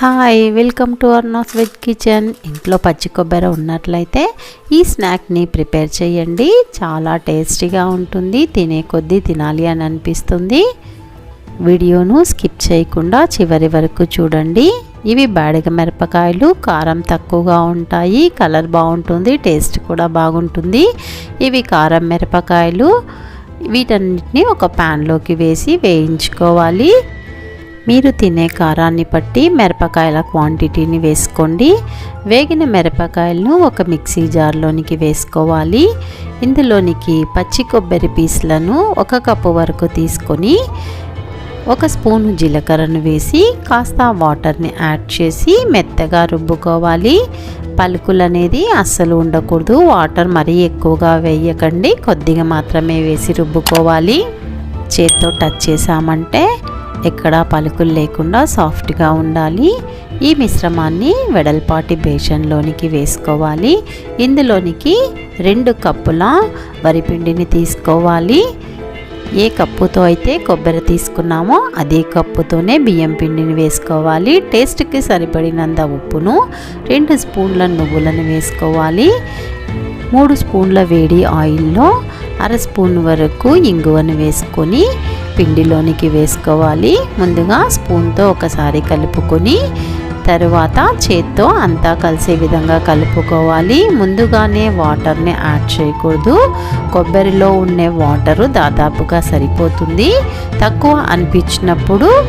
Hi welcome to Arna's veg kitchen ఇంట్లో పచ్చి కొబ్బరి ఉన్నట్లయితే ఈ స్నాక్ని ప్రిపేర్ చేయండి. చాలా టేస్టీగా ఉంటుంది. తినే కొద్దీ తినాలి అని అనిపిస్తుంది. వీడియోను స్కిప్ చేయకుండా చివరి వరకు చూడండి. ఇవి బాడిగ మిరపకాయలు. కారం తక్కువగా ఉంటాయి. కలర్ బాగుంటుంది. టేస్ట్ కూడా బాగుంటుంది. ఇవి కారం మిరపకాయలు. వీటన్నిటిని ఒక ప్యాన్లోకి వేసి వేయించుకోవాలి. మీరు తినే కారాన్ని బట్టి మిరపకాయల క్వాంటిటీని వేసుకోండి. వేగిన మిరపకాయలను ఒక మిక్సీ జార్లోనికి వేసుకోవాలి. ఇందులోనికి పచ్చి కొబ్బరి పీసులను ఒక కప్పు వరకు తీసుకొని ఒక స్పూన్ జీలకర్రను వేసి కాస్త వాటర్ని యాడ్ చేసి మెత్తగా రుబ్బుకోవాలి. పలుకులు అనేది అస్సలు ఉండకూడదు. వాటర్ మరీ ఎక్కువగా వేయకండి. కొద్దిగా మాత్రమే వేసి రుబ్బుకోవాలి. చేత్తో టచ్ చేసామంటే ఎక్కడ పలుకులు లేకుండా సాఫ్ట్గా ఉండాలి. ఈ మిశ్రమాన్ని వెడల్పాటి బేషన్లోనికి వేసుకోవాలి. ఇందులోనికి రెండు కప్పుల వరిపిండిని తీసుకోవాలి. ఏ కప్పుతో అయితే కొబ్బరి తీసుకున్నామో అదే కప్పుతోనే బియ్యం పిండిని వేసుకోవాలి. టేస్ట్కి సరిపడినంత ఉప్పును రెండు స్పూన్ల నువ్వులను వేసుకోవాలి. మూడు స్పూన్ల వేడి ఆయిల్లో అర స్పూన్ వరకు ఇంగువను వేసుకొని పిండిలోనికి వేసుకోవాలి. ముందుగా స్పూన్తో ఒకసారి కలుపుకొని తరువాత చేత్తో అంతా కలిసే విధంగా కలుపుకోవాలి. ముందుగానే వాటర్ని యాడ్ చేయకూడదు. కొబ్బరిలో ఉండే వాటరు దాదాపుగా సరిపోతుంది. తక్కువ అనిపించినప్పుడు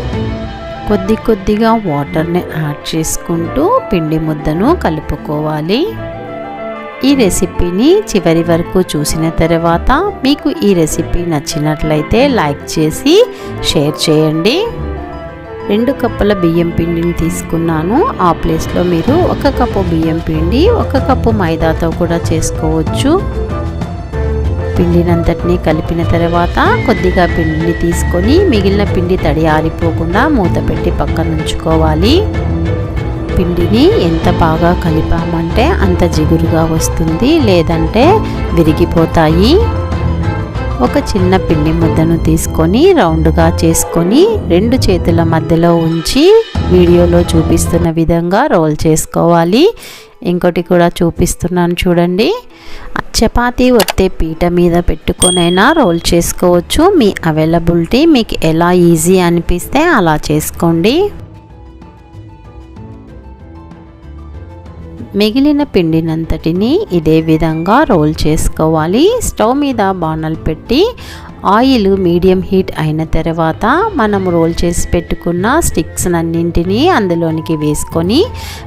కొద్ది కొద్దిగా వాటర్ని యాడ్ చేసుకుంటూ పిండి ముద్దను కలుపుకోవాలి. ఈ రెసిపీని చివరి వరకు చూసిన తర్వాత మీకు ఈ రెసిపీ నచ్చినట్లయితే లైక్ చేసి షేర్ చేయండి. రెండు కప్పుల బియ్యం పిండిని తీసుకున్నాను. ఆ ప్లేస్లో మీరు ఒక కప్పు బియ్యం పిండి ఒక కప్పు మైదాతో కూడా చేసుకోవచ్చు. పిండినంతటిని కలిపిన తర్వాత కొద్దిగా పిండిని తీసుకొని మిగిలిన పిండి తడి ఆరిపోకుండా మూత పెట్టి పక్కన ఉంచుకోవాలి పిండిని ఎంత బాగా కలిపామంటే అంత జిగురుగా వస్తుంది లేదంటే విరిగిపోతాయి. ఒక చిన్న పిండి ముద్దను తీసుకొని రౌండ్గా చేసుకొని రెండు చేతుల మధ్యలో ఉంచి వీడియోలో చూపిస్తున్న విధంగా రోల్ చేసుకోవాలి. ఇంకోటి కూడా చూపిస్తున్నాను చూడండి. చపాతీ ఒత్తే పీట మీద పెట్టుకొనైనా రోల్ చేసుకోవచ్చు. మీ అవైలబిలిటీ మీకు ఎలా ఈజీ అనిపిస్తే అలా చేసుకోండి. మిగిలిన పిండినంతటిని ఇదే విధంగా రోల్ చేసుకోవాలి. స్టవ్ మీద బాణలు పెట్టి ఆయిల్ మీడియం హీట్ అయిన తర్వాత మనం రోల్ చేసి పెట్టుకున్న స్టిక్స్ అన్నింటినీ అందులోనికి వేసుకొని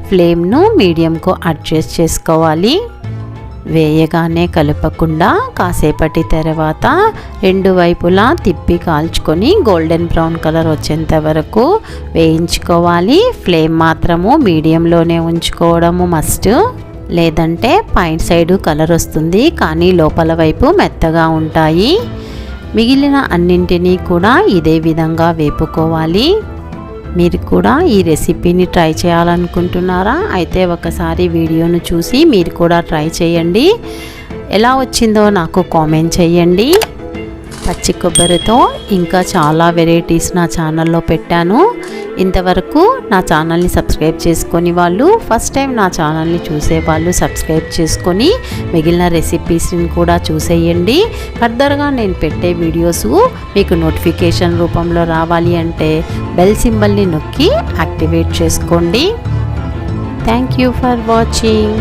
ఫ్లేమ్ను మీడియంకు అడ్జస్ట్ చేసుకోవాలి. వేయగానే కలపకుండా కాసేపటి తర్వాత రెండు వైపులా తిప్పి కాల్చుకొని గోల్డెన్ బ్రౌన్ కలర్ వచ్చేంత వరకు వేయించుకోవాలి. ఫ్లేమ్ మాత్రము మీడియంలోనే ఉంచుకోవడము మస్ట్. లేదంటే పైన సైడు కలర్ వస్తుంది కానీ లోపల వైపు మెత్తగా ఉంటాయి. మిగిలిన అన్నింటినీ కూడా ఇదే విధంగా వేపుకోవాలి. మీరు కూడా ఈ రెసిపీని ట్రై చేయాలనుకుంటున్నారా? అయితే ఒకసారి వీడియోను చూసి మీరు కూడా ట్రై చేయండి. ఎలా వచ్చిందో నాకు కామెంట్ చేయండి. పచ్చి కొబ్బరితో ఇంకా చాలా వెరైటీస్ నా ఛానల్లో పెట్టాను. ఇంతవరకు నా ఛానల్ని సబ్స్క్రైబ్ చేసుకొని వాళ్ళు ఫస్ట్ టైం నా ఛానల్ని చూసే వాళ్ళు సబ్స్క్రైబ్ చేసుకొని మిగిలిన రెసిపీస్ని కూడా చూసేయండి. ఫర్దర్గా నేను పెట్టే వీడియోస్ మీకు నోటిఫికేషన్ రూపంలో రావాలి అంటే బెల్ సింబల్ని నొక్కి యాక్టివేట్ చేసుకోండి. Thank you for watching.